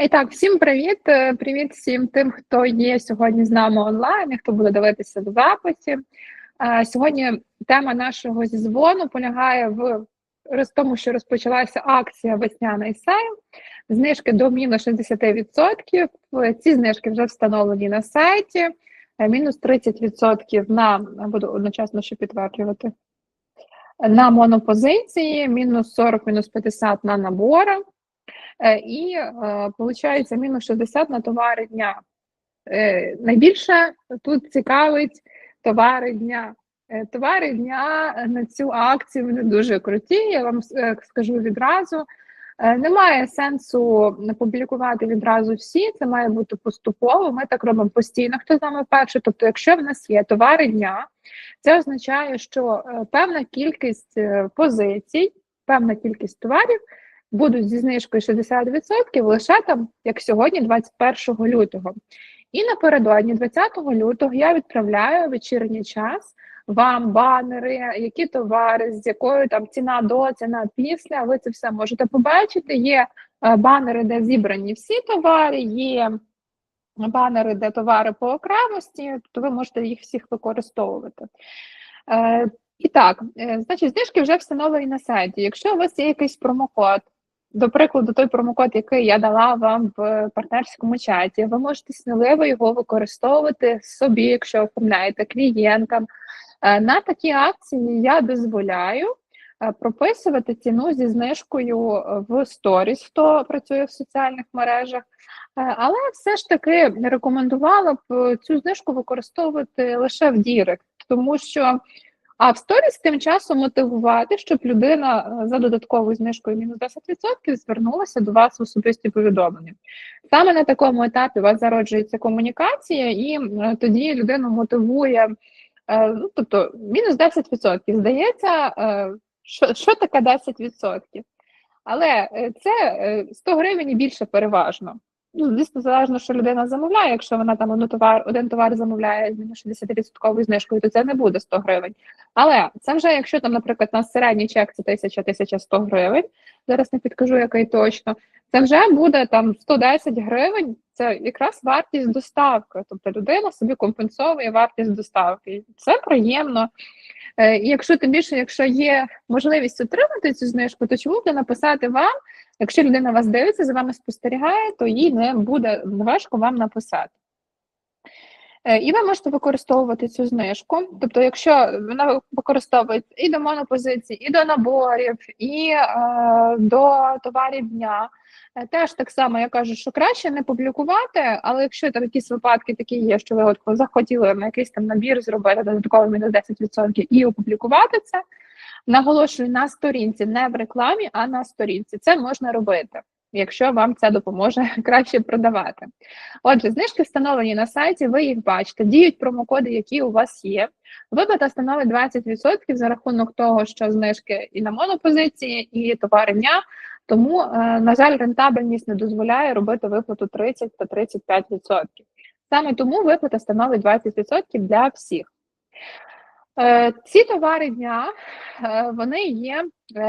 І так, всім привіт! Е, Привіт всім тим, хто є сьогодні з нами онлайн, хто буде дивитися в записі. Е, Сьогодні тема нашого зізвону полягає в тому, що розпочалася акція весняний сейл, знижки до мінус 60%. Е, Ці знижки вже встановлені на сайті. Мінус 30% на буду одночасно ще підтверджувати. На монопозиції, мінус 40, мінус 50 на набори. Е, І виходить мінус 60 на товари дня. Е, Найбільше тут цікавить товари дня. Е, Товари дня на цю акцію вони дуже круті. Я вам е, скажу відразу. Е, Немає сенсу публікувати відразу всі, це має бути поступово. Ми так робимо постійно. Хто з нами вперше? Тобто, якщо в нас є товари дня, це означає, що е, певна кількість е, позицій, певна кількість товарів будуть зі знижкою 60% лише там, як сьогодні, 21 лютого. І напередодні, 20 лютого, я відправляю вечірній час вам банери, які товари, з якою там ціна до, ціна після. Ви це все можете побачити. Є е, банери, де зібрані всі товари, є банери, де товари по окремості, то ви можете їх всіх використовувати. Е, і так, е, значить, знижки вже встановлені на сайті. Якщо у вас є якийсь промокод, до прикладу, той промокод, який я дала вам в партнерському чаті, ви можете сміливо його використовувати собі, якщо оформляєте клієнтам. Е, На такі акції я дозволяю е, прописувати ціну зі знижкою е, в сторіс, хто працює в соціальних мережах. Але все ж таки рекомендувала б цю знижку використовувати лише в Дірект, тому що а в сторіс тим часом мотивувати, щоб людина е, за додатковою знижкою мінус 10% звернулася до вас в особисті повідомлення. Саме на такому етапі у вас зароджується комунікація, і тоді людину мотивує. е, Ну, тобто мінус 10%. Здається, е, що, що таке 10%? Але це е, 100 гривень і більше переважно. Ну, звісно, залежно, що людина замовляє. Якщо вона там один товар, один товар замовляє з мінус 60% знижкою, то це не буде 100 гривень. Але це вже, якщо там, наприклад, на середній чек це 1000-1100 гривень, зараз не підкажу, який точно, це вже буде там 110 гривень, це якраз вартість доставки. Тобто людина собі компенсовує вартість доставки. Це приємно. Е, І якщо тим більше, якщо є можливість отримати цю знижку, то чому б не написати вам? Якщо людина вас дивиться, за вами спостерігає, то їй не буде важко вам написати. Е, І ви можете використовувати цю знижку. Тобто, якщо вона використовується і до монопозицій, і до наборів, і е, до товарів дня, теж так само я кажу, що краще не публікувати, але якщо там якісь випадки такі є, що ви от захотіли на якийсь там набір зробити додатково мінус 10% і опублікувати це, наголошую на сторінці, не в рекламі, а на сторінці. Це можна робити. Якщо вам це допоможе краще продавати. Отже, знижки встановлені на сайті, ви їх бачите, діють промокоди, які у вас є. Виплата становить 20% за рахунок того, що знижки і на монопозиції, і товари дня. Тому, е, на жаль, рентабельність не дозволяє робити виплату 30 та 35%. Саме тому виплата становить 20% для всіх. Е, Ці товари дня е, вони є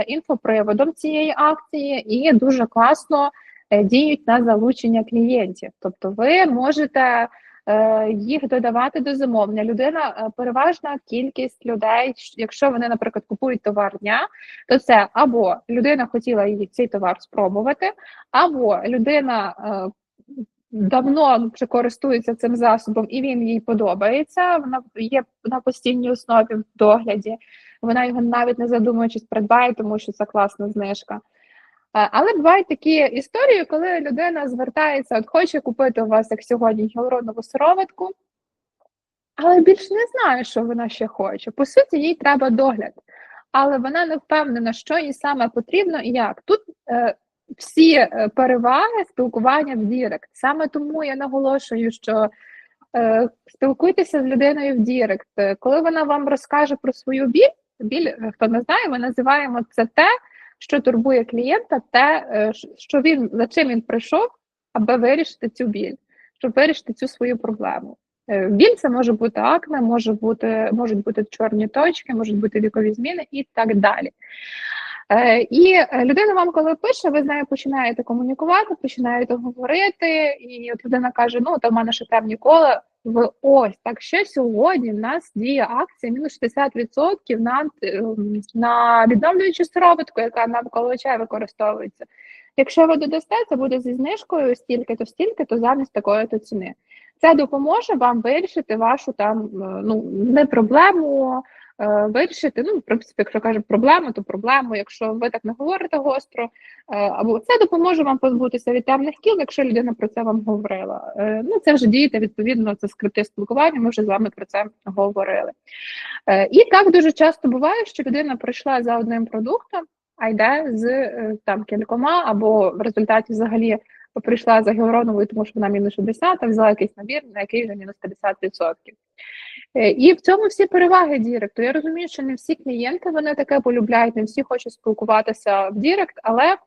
інфоприводом цієї акції і дуже класно діють на залучення клієнтів. Тобто, ви можете їх додавати до замовлення. Людина, е, переважна кількість людей, якщо вони, наприклад, купують товар дня, то це або людина хотіла її цей товар спробувати, або людина. е, Давно вже користується цим засобом, і він їй подобається. Вона є на постійній основі в догляді. Вона його навіть не задумуючись придбає, тому що це класна знижка. Е, Але бувають такі історії, коли людина звертається, от хоче купити у вас, як сьогодні, гіалуронову сироватку, але більше не знає, що вона ще хоче. По суті, їй треба догляд, але вона не впевнена, що їй саме потрібно і як. Тут е, всі е, переваги спілкування в Дірект. Саме тому я наголошую, що е, спілкуйтеся з людиною в Дірект. Е, Коли вона вам розкаже про свою біль, біль, хто не знає, ми називаємо це те, що турбує клієнта, те, е, що він за чим він прийшов, аби вирішити цю біль, щоб вирішити цю свою проблему. Е, Біль це може бути акне, може бути, можуть бути чорні точки, можуть бути вікові зміни і так далі. Е, І людина вам, коли пише, ви з нею починаєте комунікувати, починаєте говорити, і от людина каже: Ну, то в мене ще темні кола. Ви ось так ще сьогодні в нас діє акція мінус 60% на ем, на відновлюючу сироватку, яка навколо чаю використовується. Якщо ви додасте, це буде зі знижкою стільки-то, стільки-то замість такої то ціни. Це допоможе вам вирішити вашу там е, ну не проблему. Е, вирішити, ну, в принципі, якщо кажуть проблему, то проблему, якщо ви так не говорите гостро, е, або це допоможе вам позбутися від темних кіл, якщо людина про це вам говорила. Ну, це вже дієте, відповідно, це скрипти спілкування, ми вже з вами про це говорили. І так дуже часто буває, що людина прийшла за одним продуктом, а йде з там кількома, або в результаті взагалі прийшла за гіалуроновою, тому що вона мінус 60, а взяла якийсь набір, на який вже мінус 50%. Е, і в цьому всі переваги Діректу. Я розумію, що не всі клієнти вони таке полюбляють, не всі хочуть спілкуватися в Дірект, але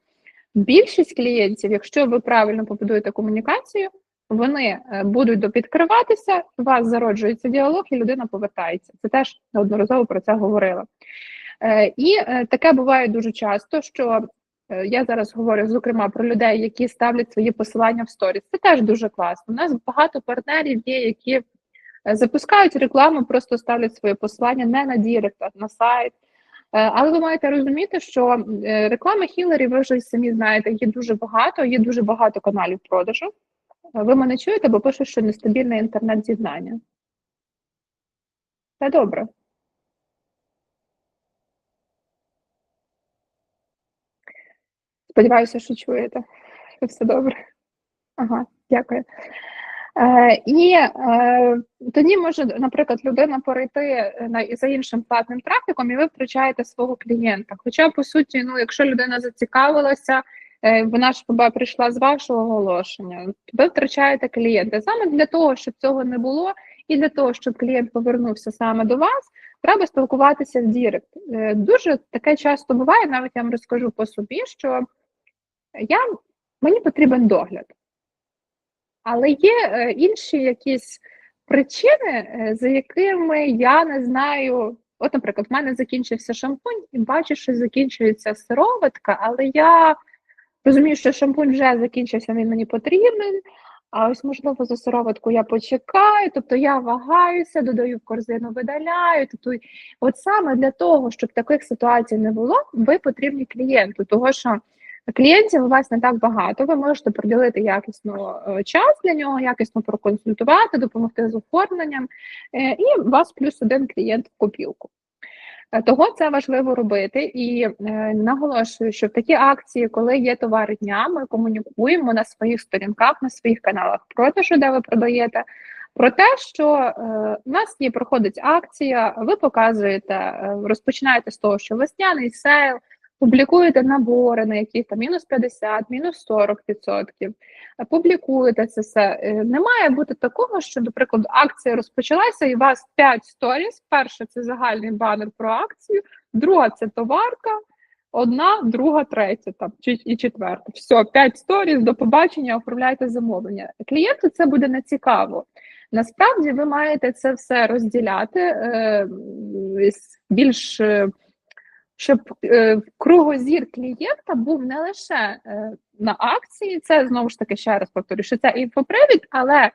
більшість клієнтів, якщо ви правильно побудуєте комунікацію, вони е, будуть допідкриватися, у вас зароджується діалог, і людина повертається. Це теж неодноразово про це говорила. Е, і таке буває дуже часто, що я зараз говорю зокрема про людей, які ставлять свої посилання в сторіс. Це теж дуже класно. У нас багато партнерів є, які запускають рекламу, просто ставлять своє посилання не на Дірект, а на сайт. Е, але ви маєте розуміти, що реклами хілері, ви вже самі знаєте, є дуже багато, є дуже багато каналів продажу. Ви мене чуєте, бо пишуть, що нестабільне інтернет-з'єднання. Це добре. Сподіваюся, що чуєте, все добре. Ага, дякую. Е, І е, тоді може, наприклад, людина перейти на за іншим платним трафіком, і ви втрачаєте свого клієнта. Хоча, по суті, ну, якщо людина зацікавилася, е, вона ж прийшла з вашого оголошення, ви втрачаєте клієнта. Саме для того, щоб цього не було, і для того, щоб клієнт повернувся саме до вас, треба спілкуватися в Дірект. Е, дуже таке часто буває, навіть я вам розкажу по собі, що я, мені потрібен догляд. Але є е, інші якісь причини, е, за якими я не знаю. От, наприклад, в мене закінчився шампунь, і бачу, що закінчується сироватка, але я розумію, що шампунь вже закінчився, він мені потрібен. А ось, можливо, за сироватку я почекаю, тобто я вагаюся, додаю в корзину, видаляю. Тобто, от саме для того, щоб таких ситуацій не було, ви потрібні клієнту, того що Клієнтів у вас не так багато. Ви можете приділити якісно е, час для нього, якісно проконсультувати, допомогти з оформленням, е, і у вас плюс один клієнт в копілку. Е, того це важливо робити і е, наголошую, що в такі акції, коли є товари дня, ми комунікуємо на своїх сторінках, на своїх каналах продажу, де ви продаєте, про те, що е, у нас є проходить акція, ви показуєте, розпочинаєте з того, що весняний сейл, Публікуєте набори, на яких там мінус 50, мінус 40%, публікуєте це все. Е, не має бути такого, що, наприклад, акція розпочалася, і у вас 5 сторіс. Перше це загальний банер про акцію, друга це товарка, одна, друга, третя там, і четверта. Все, 5 сторіс, до побачення, оформляйте замовлення. Клієнту це буде нецікаво. Насправді ви маєте це все розділяти е, більш. Щоб е, кругозір клієнта був не лише е, на акції, це знову ж таки ще раз повторюю, що це інфопривід, але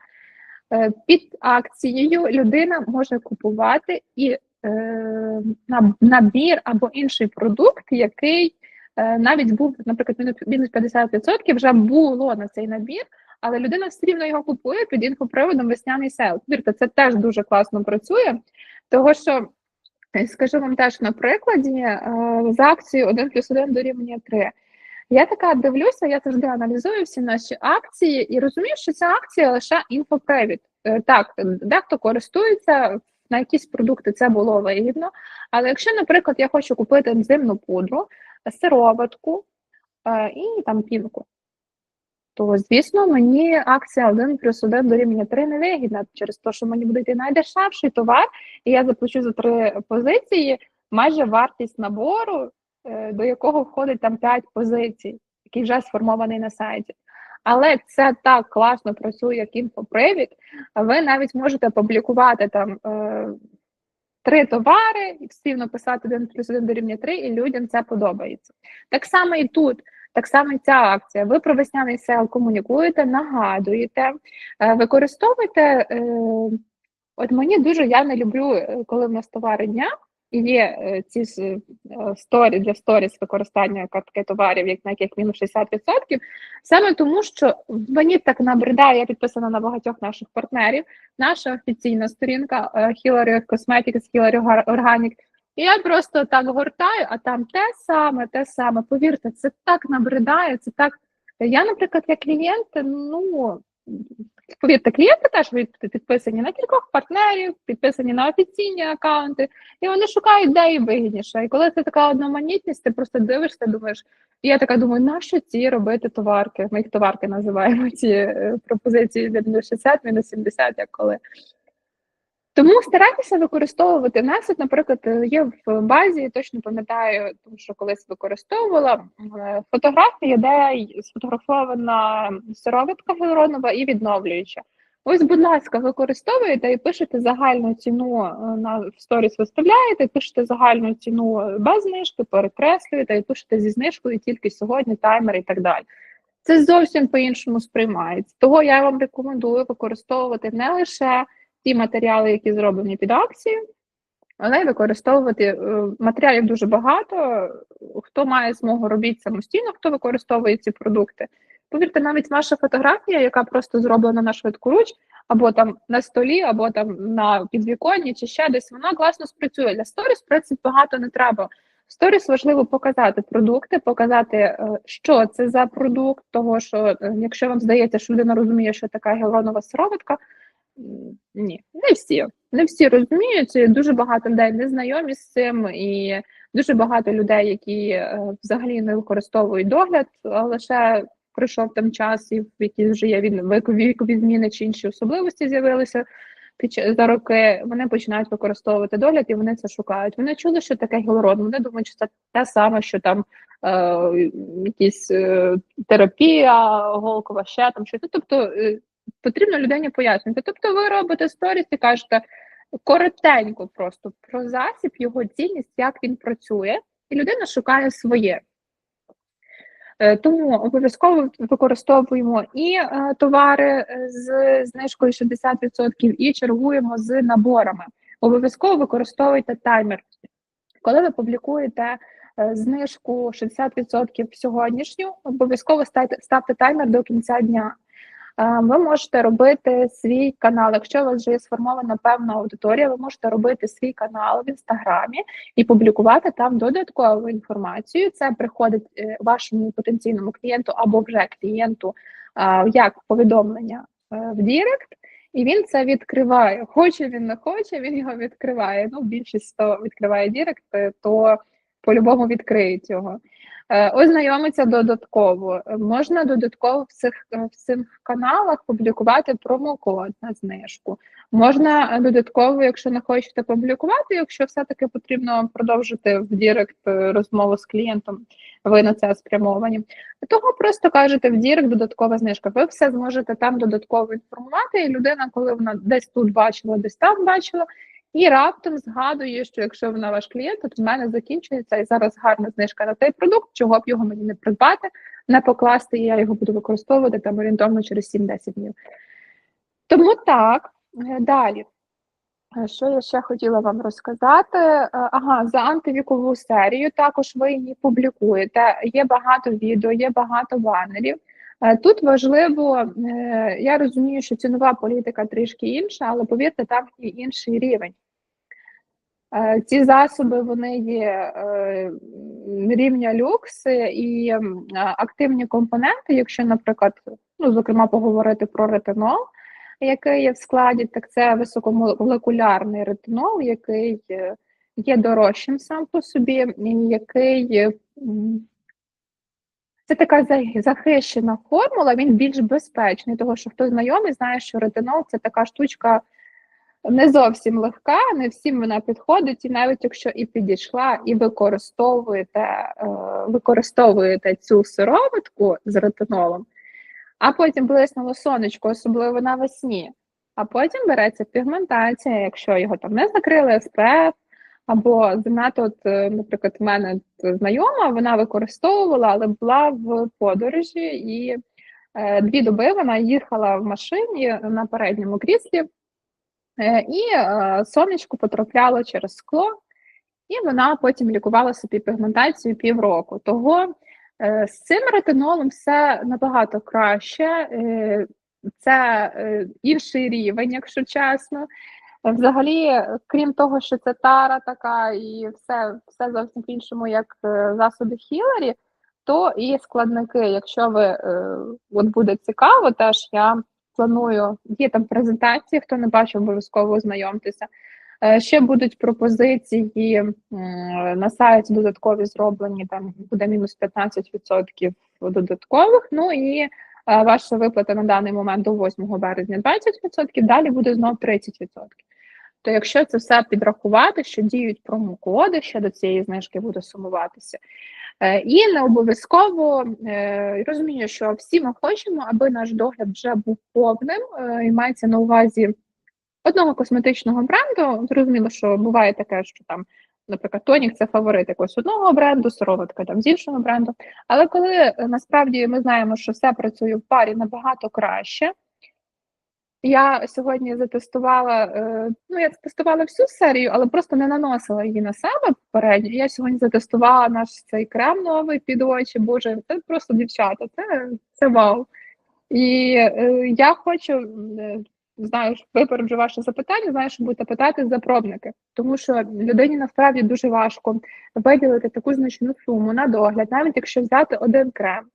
е, під акцією людина може купувати і е, набір або інший продукт, який е, навіть був, наприклад, мінус 50% вже було на цей набір. Але людина все рівно його купує під інфоприводом весняний сел. Вірте, це теж дуже класно працює, того що Скажу вам теж на прикладі е, з акцією 1 плюс 1 дорівнює 3. Я така дивлюся, я завжди аналізую всі наші акції і розумію, що ця акція лише інфопривід. Е, так, дехто користується на якісь продукти, це було вигідно. Але якщо, наприклад, я хочу купити ензимну пудру, сироватку е, і там пінку, то звісно мені акція 1 плюс 1 дорівнює 3 не вигідна через те, що мені буде йти найдешевший товар, і я заплачу за три позиції майже вартість набору, е, до якого входить там 5 позицій, який вже сформований на сайті. Але це так класно працює, як інфопривід. Ви навіть можете публікувати там е, три товари, і всі написати 1 плюс 1 дорівнює 3, і людям це подобається. Так само і тут. Так само ця акція. Ви про весняний сел комунікуєте, нагадуєте, е, використовуєте. Е, от мені дуже я не люблю, е, коли в нас товари дня є ці сторі для сторіс використання картки товарів, як на яких мінус 60%, саме тому, що мені так набридає, я підписана на багатьох наших партнерів. Наша офіційна сторінка Hillary Cosmetics, Hillary Organic, і я просто так гортаю, а там те саме, те саме. Повірте, це так набридає, це так. Я, наприклад, як клієнт, ну повірте, клієнти теж підписані на кількох партнерів, підписані на офіційні аккаунти, і вони шукають де і вигідніше. І коли це така одноманітність, ти просто дивишся, думаєш, і я така думаю, нащо ці робити товарки? Ми їх товарки називаємо ці е, пропозиції від мінус 60, мінус 70, як коли. Тому старайтеся використовувати нас, от, наприклад, є в базі, точно пам'ятаю, тому що колись використовувала е, фотографія, де сфотографована сироватка гіалуронова і відновлююча. Ось, будь ласка, використовуєте і пишете загальну ціну е, на в сторіс виставляєте, пишете загальну ціну без знижки, перекреслюєте і пишете зі знижкою тільки сьогодні, таймер і так далі. Це зовсім по-іншому сприймається. Того я вам рекомендую використовувати не лише ті матеріали, які зроблені під акцію, але використовувати е, матеріалів дуже багато. Хто має змогу робити самостійно, хто використовує ці продукти. Повірте, навіть ваша фотографія, яка просто зроблена на швидку руч, або там на столі, або там на підвіконні, чи ще десь, вона класно спрацює. Для сторіс, в принципі, багато не треба. Сторіс важливо показати продукти, показати, е, що це за продукт, того що е, якщо вам здається, що людина розуміє, що така гіалуронова сироватка, ні, не всі. Не всі розуміють. Дуже багато людей не знайомі з цим, і дуже багато людей, які е, взагалі не використовують догляд, а лише пройшов там час, і в якій вже є вікові зміни чи інші особливості з'явилися під за роки. Вони починають використовувати догляд і вони це шукають. Вони чули, що таке гіалурон, Вони думають, що це те саме, що там е, якісь е, терапія, голкова ще там щось. Тобто. Е, потрібно людині пояснити. Тобто, ви робите сторіс і кажете коротенько просто про засіб, його цінність, як він працює, і людина шукає своє. Е, тому обов'язково використовуємо і е, товари е, з знижкою 60%, і чергуємо з наборами. Обов'язково використовуйте таймер. Коли ви публікуєте знижку 60% сьогоднішню, обов'язково ставте, ставте таймер до кінця дня. Ви можете робити свій канал. Якщо у вас вже є сформована певна аудиторія, ви можете робити свій канал в інстаграмі і публікувати там додаткову інформацію. Це приходить е, вашому потенційному клієнту або вже клієнту як повідомлення е, в Дірект. І він це відкриває. Хоче він не хоче, він його відкриває. Ну, більшість хто відкриває Дірект, то по-любому відкриють його. Е, ознайомитися додатково. Можна додатково в цих в цих каналах публікувати промокод на знижку. Можна додатково, якщо не хочете публікувати, якщо все-таки потрібно продовжити в Дірект е, розмову з клієнтом, ви на це спрямовані. Того просто кажете в Дірект додаткова знижка. Ви все зможете там додатково інформувати, і людина, коли вона десь тут бачила, десь там бачила, і раптом згадує, що якщо вона ваш клієнт, то в мене закінчується і зараз гарна знижка на цей продукт, чого б його мені не придбати, не покласти, і я його буду використовувати там орієнтовно через 7-10 днів. Тому так, е, далі. Е, що я ще хотіла вам розказати? Е, ага, за антивікову серію також ви її публікуєте. Є багато відео, є багато банерів. Тут важливо, я розумію, що цінова політика трішки інша, але повірте, там є інший рівень. Е, ці засоби вони є е, рівня люкс і активні компоненти, якщо, наприклад, ну, зокрема, поговорити про ретинол, який є в складі, так це високомолекулярний ретинол, який є дорожчим сам по собі, який це така захищена формула, він більш безпечний, тому що хто знайомий, знає, що ретинол це така штучка не зовсім легка, не всім вона підходить, і навіть якщо і підійшла, і використовуєте е, використовуєте цю сироватку з ретинолом, а потім блиснуло сонечко, особливо навесні, А потім береться пігментація, якщо його там не закрили СПФ, або занадто, от, е, наприклад, в мене знайома, вона використовувала, але була в подорожі, і е, дві доби вона їхала в машині на передньому кріслі, і е, сонечко потрапляло через скло, і вона потім лікувала собі пігментацію півроку. Того е, з цим ретинолом все набагато краще. Е, це е, інший рівень, якщо чесно. Взагалі, крім того, що це тара така і все все зовсім по-іншому, як е, засоби Хіларі, то і складники. Якщо ви е, от буде цікаво, теж я планую, є там презентації, хто не бачив, обов'язково ознайомтеся. Е, ще будуть пропозиції на сайті додаткові зроблені, там буде мінус 15% додаткових. Ну і ваша виплата на даний момент до 8 березня 20%, далі буде знову 30%. То якщо це все підрахувати, що діють промокоди, ще до цієї знижки буде сумуватися. Е, і не обов'язково е, розумію, що всі ми хочемо, аби наш догляд вже був повним, е, і мається на увазі одного косметичного бренду. Зрозуміло, що буває таке, що там, наприклад, тонік це фаворит якогось одного бренду, сироватка там з іншого бренду. Але коли насправді ми знаємо, що все працює в парі набагато краще. Я сьогодні затестувала, е, ну я тестувала всю серію, але просто не наносила її на себе попередньо. Я сьогодні затестувала наш цей крем новий під очі. Боже, це просто дівчата, це це вау. І е, я хочу, е, знаю, випереджу ваше запитання, знаю, що будете питати за пробники, тому що людині насправді дуже важко виділити таку значну суму на догляд, навіть якщо взяти один крем.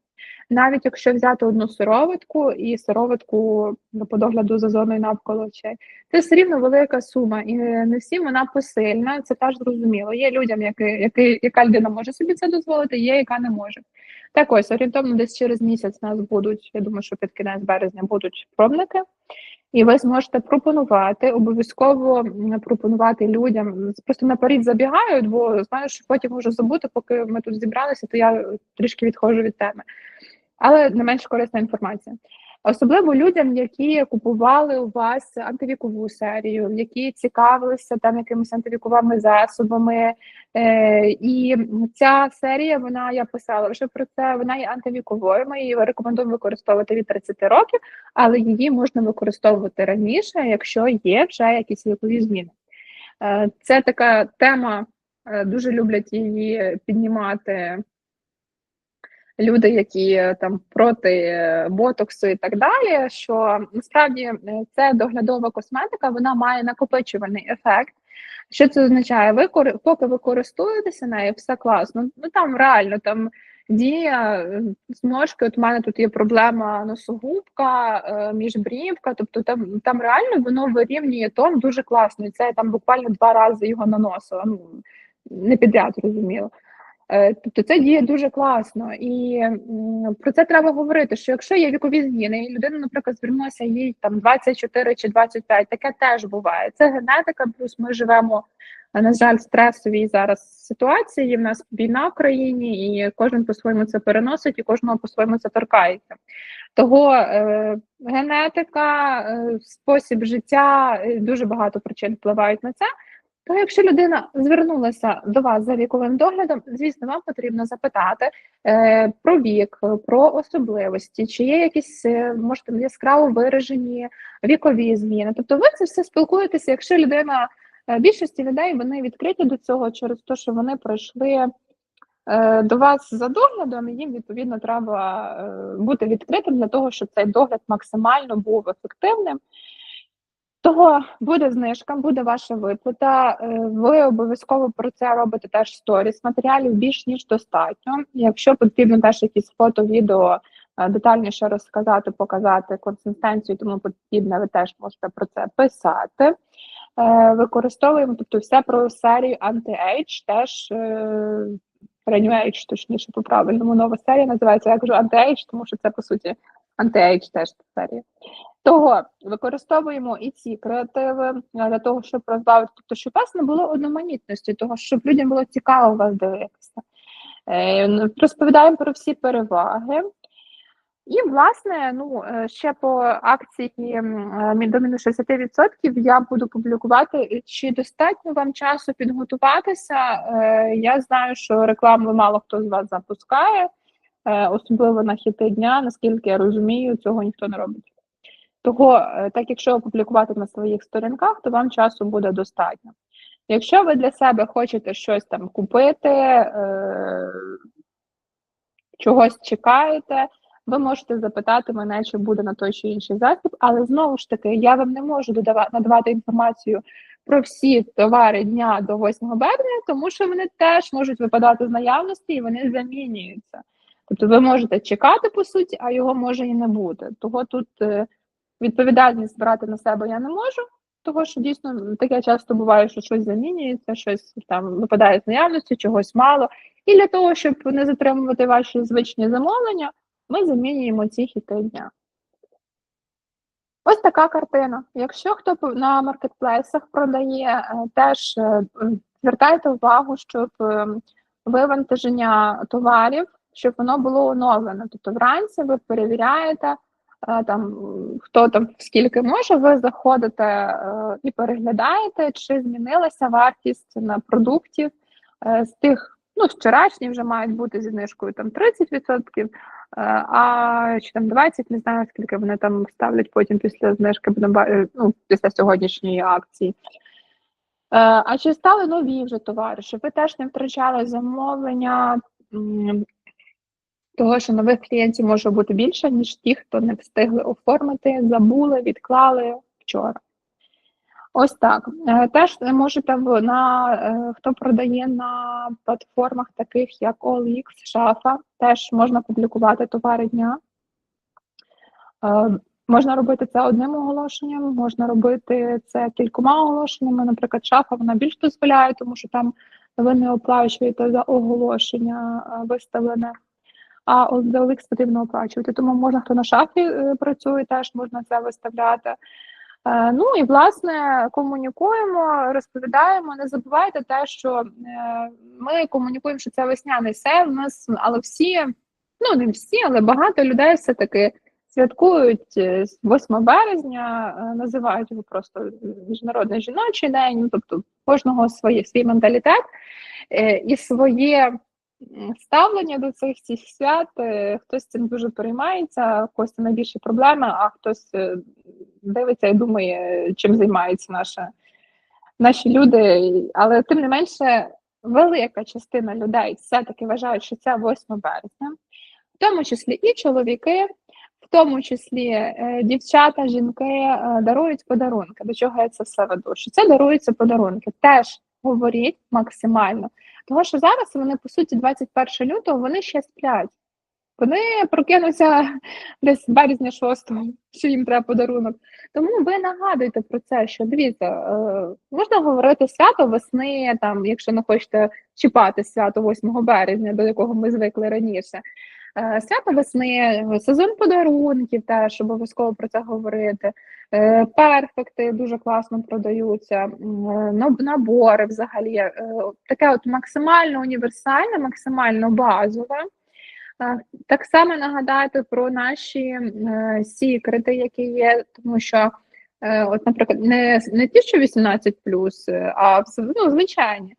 Навіть якщо взяти одну сироватку і сироватку по догляду за зоною навколо очей, це все рівно велика сума, і не всім вона посильна. Це теж зрозуміло. Є людям, які, які, яка людина може собі це дозволити, є яка не може. Так ось орієнтовно десь через місяць нас будуть. Я думаю, що під кінець березня будуть пробники. І ви зможете пропонувати, обов'язково пропонувати людям. Просто наперед забігають, бо знаю, що потім можу забути, поки ми тут зібралися, то я трішки відходжу від теми але не менш корисна інформація. Особливо людям, які купували у вас антивікову серію, які цікавилися там якимись антивіковими засобами. Е, І ця серія, вона я писала вже про це. Вона є антивіковою. Ми її рекомендуємо використовувати від 30 років, але її можна використовувати раніше, якщо є вже якісь вікові зміни. Е, Це така тема, е, дуже люблять її піднімати люди, які е, там проти е, ботоксу і так далі. Що насправді е, це доглядова косметика, вона має накопичувальний ефект. Що це означає? Ви поки ви користуєтеся нею, все класно. Ну там реально там дія зморшки. От у мене тут є проблема носогубка, міжбрівка. Тобто там там реально воно вирівнює тон дуже класно. І це я там буквально два рази його наносила. Ну не підряд розуміло. Е, тобто це діє дуже класно, і про це треба говорити. Що якщо є вікові зміни, і людина, наприклад, звернулася їй там 24 чи 25, таке теж буває. Це генетика, плюс ми живемо, на жаль, стресовій зараз ситуації. В нас війна в країні, і кожен по-своєму це переносить, і кожного по-своєму це торкається. Того е, генетика, е, спосіб життя, е, дуже багато причин впливають на це. То якщо людина звернулася до вас за віковим доглядом, звісно, вам потрібно запитати е, про вік, про особливості, чи є якісь е, можете яскраво виражені вікові зміни. Тобто, ви це все спілкуєтеся, якщо людина е, більшості людей вони відкриті до цього через те, що вони пройшли е, до вас за доглядом, і їм відповідно треба бути відкритим для того, щоб цей догляд максимально був ефективним. Того буде знижка, буде ваша виплата. Е, ви обов'язково про це робите теж сторіс. Матеріалів більш ніж достатньо. Якщо потрібно теж якісь фото, відео е, детальніше розказати, показати консистенцію, тому потрібне, ви теж можете про це писати. Е, використовуємо тобто все про серію анти-ейдж, теж Renew точніше по правильному нова серія називається. Я кажу анти-ейдж, тому що це по суті анти-ейдж теж серія. Того використовуємо і ці креативи е, для того, щоб розбавити, тобто, щоб у вас не було одноманітності, того, щоб людям було цікаво вас дивитися. Е, розповідаємо про всі переваги. І, власне, ну е, ще по акції до мінус 60% я буду публікувати, чи достатньо вам часу підготуватися. Я знаю, що рекламу мало хто з вас запускає, особливо на хіти дня, наскільки я розумію, цього ніхто не робить. Того, так якщо опублікувати на своїх сторінках, то вам часу буде достатньо. Якщо ви для себе хочете щось там купити, чогось чекаєте ви можете запитати мене, чи буде на той чи інший засіб, але знову ж таки, я вам не можу надавати інформацію про всі товари дня до 8 березня, тому що вони теж можуть випадати з наявності і вони замінюються. Тобто ви можете чекати по суті, а його може і не бути. Того тут е, відповідальність брати на себе я не можу, того що дійсно таке часто буває, що щось замінюється, щось там випадає з наявності, чогось мало. І для того, щоб не затримувати ваші звичні замовлення, ми замінюємо ці хіти дня. Ось така картина. Якщо хто на маркетплейсах продає, е, теж е, звертайте увагу, щоб е, вивантаження товарів, щоб воно було оновлено. Тобто вранці ви перевіряєте, там хто там скільки може, ви заходите і переглядаєте, чи змінилася вартість на продуктів з тих, ну, вчорашні вже мають бути зі знижкою там 30%, Е, а чи там 20, не знаю, скільки вони там ставлять потім після знижки, е, ну, після сьогоднішньої акції. Е, а чи стали нові вже товари, щоб ви теж не втрачали замовлення того, що нових клієнтів може бути більше, ніж ті, хто не встигли оформити, забули, відклали вчора. Ось так. Е, теж можете на е, хто продає на платформах, таких як OLX, Шафа, теж можна публікувати товари дня. Е, можна робити це одним оголошенням, можна робити це кількома оголошеннями. Наприклад, шафа вона більш дозволяє, тому що там ви не оплачуєте за оголошення виставлене, а за OLX потрібно оплачувати. Тому можна, хто на шафі працює, теж можна це виставляти. Е, ну і власне комунікуємо, розповідаємо. Не забувайте те, що е, ми комунікуємо, що це весняний нас, але всі, ну не всі, але багато людей все таки святкують 8 е, березня, називають його просто міжнародний жіночий день. Ну тобто кожного своє свій менталітет і своє ставлення до цих цих свят. Е, хтось цим дуже переймається, когось це найбільші проблеми, а хтось е, дивиться і думає, чим займаються наша, наші люди. Але тим не менше, велика частина людей все-таки вважають, що це 8 березня, в тому числі і чоловіки. В тому числі е, дівчата, жінки дарують подарунки. До чого я це все веду? Що це даруються подарунки? Теж говоріть максимально. Тому що зараз вони, по суті, 21 лютого, вони ще сплять. Вони прокинуться десь березня 6 що їм треба подарунок. Тому ви нагадуйте про це, що дивіться, е, можна говорити свято весни, там, якщо не хочете чіпати свято 8 березня, до якого ми звикли раніше. Е, свято весни, сезон подарунків, теж обов'язково про це говорити. Е, перфекти дуже класно продаються, е, набори взагалі. Таке от максимально універсальне, максимально базове. Так само нагадати про наші сікрети, які є, тому що, от, наприклад, не не ті, що 18, а ну, звичайні.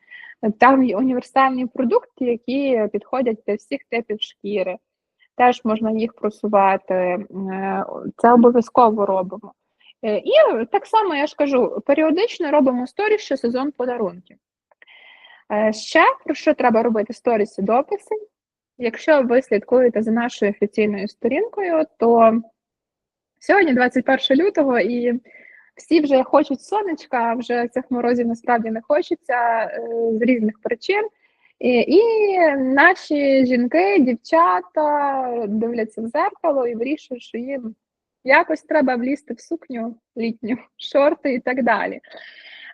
Там є універсальні продукти, які підходять для всіх типів шкіри. Теж можна їх просувати. Е, це обов'язково робимо. Е, і так само я ж кажу: періодично робимо сторіс, що сезон подарунків. Е, ще про що треба робити сторіс і дописи? Якщо ви слідкуєте за нашою офіційною сторінкою, то сьогодні, 21 лютого, і всі вже хочуть сонечка, вже цих морозів насправді не хочеться з різних причин. І, і наші жінки, дівчата дивляться в зеркало і вирішують, що їм якось треба влізти в сукню літню, шорти і так далі.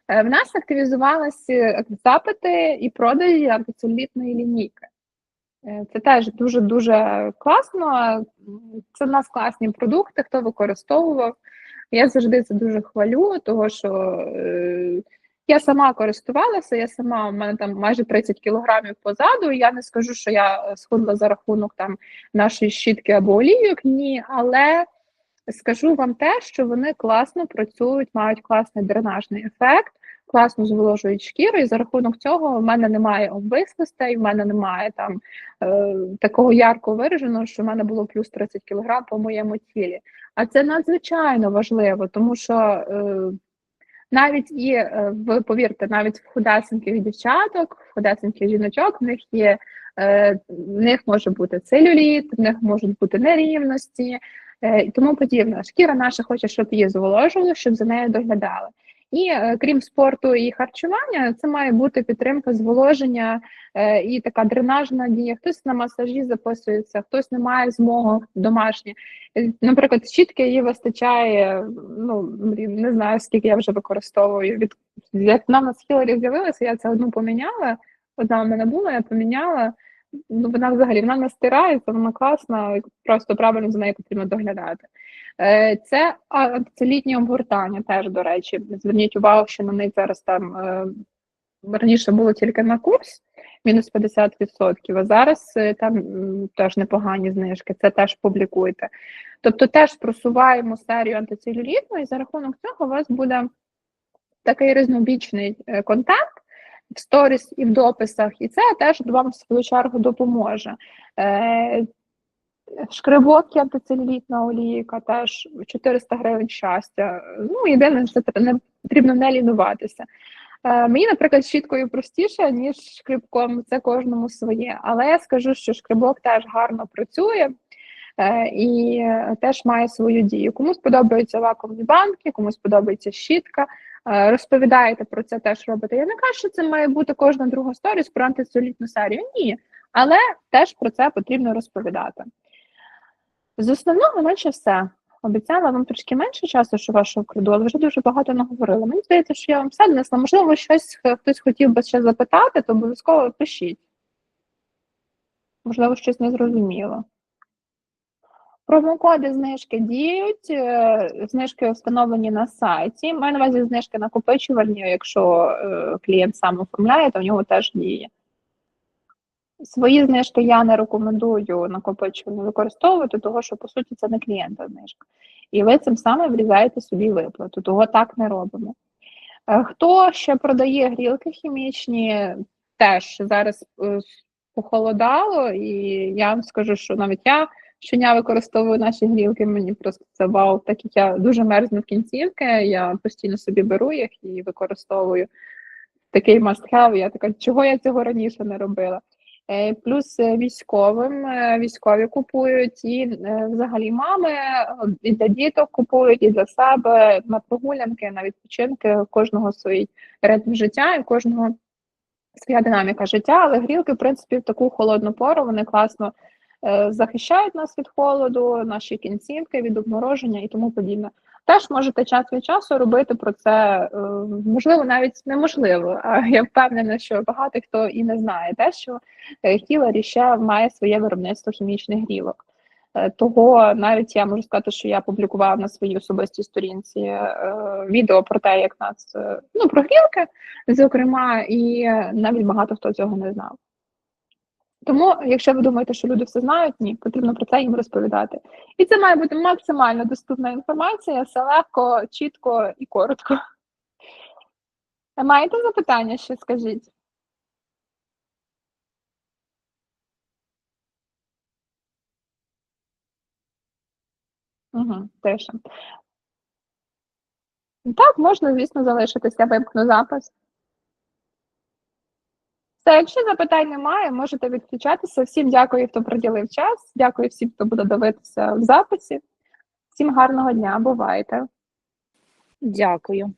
Е, в нас активізувалися запити і продажі абсолютної лінійки. Е, це теж дуже-дуже класно. Це в нас класні продукти, хто використовував. Я завжди це дуже хвалю, тому що е, Я сама користувалася, я сама, у мене там майже 30 кілограмів позаду. Я не скажу, що я схудла за рахунок там нашої щітки або олійок, ні, але скажу вам те, що вони класно працюють, мають класний дренажний ефект, класно зволожують шкіру, і за рахунок цього в мене немає обвислостей, в мене немає там е, такого ярко вираженого, що в мене було плюс 30 кг по моєму тілі. А це надзвичайно важливо, тому що. Е, навіть і ви повірте, навіть в худесеньких дівчаток, в худесеньких жіночок в них є е, в них може бути целюліт, в них можуть бути нерівності е, і тому подібне. Шкіра наша хоче, щоб її зволожували, щоб за нею доглядали. І е, крім спорту і харчування, це має бути підтримка зволоження е, і така дренажна дія. Хтось на масажі записується, хтось не має змоги домашні. Е, наприклад, щітки її вистачає. Ну не знаю скільки я вже використовую. Від як вона на схилері з'явилася, я це одну поміняла. Одна в мене була, я поміняла. Ну, вона взагалі вона не стирається, вона класна, просто правильно за нею потрібно доглядати. Е, це антицелітні обгортання теж, до речі. Зверніть увагу, що на них зараз там е, раніше було тільки на курс, мінус 50%, а зараз е, там теж непогані знижки, це теж публікуйте. Тобто теж просуваємо серію антицелюлітну, і за рахунок цього у вас буде такий різнобічний контент. В сторіс і в дописах, і це теж вам в свою чергу допоможе. Шкребок і антицелюлітна олійка теж 400 гривень щастя. Ну, єдине, що не потрібно не лінуватися. Е, мені, наприклад, щіткою простіше, ніж шкребком, це кожному своє. Але я скажу, що шкребок теж гарно працює е, і теж має свою дію. Комусь подобаються вакуумні банки, комусь подобається щітка. Е, розповідаєте про це, теж робите. Я не кажу, що це має бути кожна друга сторіс про антицелюлітну серію. Ні. Але теж про це потрібно розповідати. З основного, наче все. Обіцяла вам трошки менше часу, що вашого вкраду, але вже дуже багато наговорила. Мені здається, що я вам все донесла. Можливо, щось хтось хотів би ще запитати, то обов'язково пишіть. Можливо, щось не зрозуміло. Промокоди знижки діють, е, знижки встановлені на сайті. Маю на увазі знижки накопичувальні, якщо е, клієнт сам оформляє, то в нього теж діє. Свої знижки я не рекомендую накопичувально використовувати, того що, по суті, це не клієнта знижка. І ви цим самим врізаєте собі виплату, того так не робимо. Е, хто ще продає грілки хімічні, теж зараз е, похолодало, і я вам скажу, що навіть я щодня використовую наші грілки, мені просто це вау, так як я дуже мерзну в кінцівки, я постійно собі беру їх і використовую такий must have, Я така, чого я цього раніше не робила? Е, плюс е, військовим е, військові купують і взагалі мами і для діток купують, і для себе на прогулянки, на відпочинки кожного свій ритм життя і кожного своя динаміка життя. Але грілки, в принципі, в таку холодну пору вони класно захищають нас від холоду, наші кінцівки від обмороження і тому подібне. Теж можете час від часу робити про це, е, можливо, навіть неможливо. А я впевнена, що багато хто і не знає те, що Хіларі ще має своє виробництво хімічних грілок. Е, того навіть я можу сказати, що я публікувала на своїй особистій сторінці е, відео про те, як нас ну про грілки, зокрема, і навіть багато хто цього не знав. Тому, якщо ви думаєте, що люди все знають, ні, потрібно про це їм розповідати. І це має бути максимально доступна інформація, все легко, чітко і коротко. Маєте запитання ще скажіть? Угу, теж. Так, можна, звісно, залишитися, вимкну запис. Та якщо запитань немає, можете відключатися. Всім дякую, хто приділив час. Дякую всім, хто буде дивитися в записі. Всім гарного дня, бувайте. Дякую.